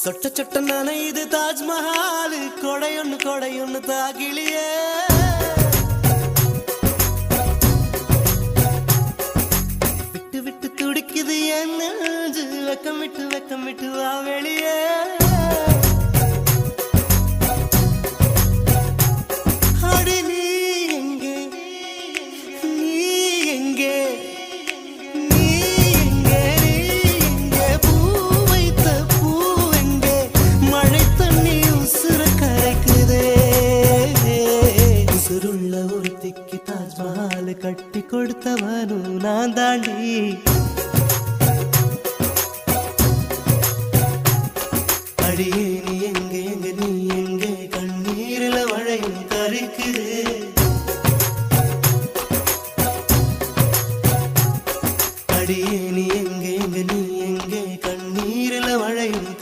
சொட்ட சொட்ட நனையுது தாஜ்மஹால். கொடையொன்னு கொடையொன்னு தாகிலியே. விட்டு விட்டு துடிக்குது என் நெஞ்சு. வெக்கம் விட்டு வெக்கம் விட்டு வா வெளியே. உயிருள்ள ஒருத்திக்கு தாஜ்மஹால் கட்டி கொடுத்தவனும் நான் தாண்டி. அடியே நீ எங்க எங்க நீ எங்க? கண்ணீரில மழையும் கரைக்குது. அடியே நீ எங்க எங்க நீ எங்க? கண்ணீரில மழையும்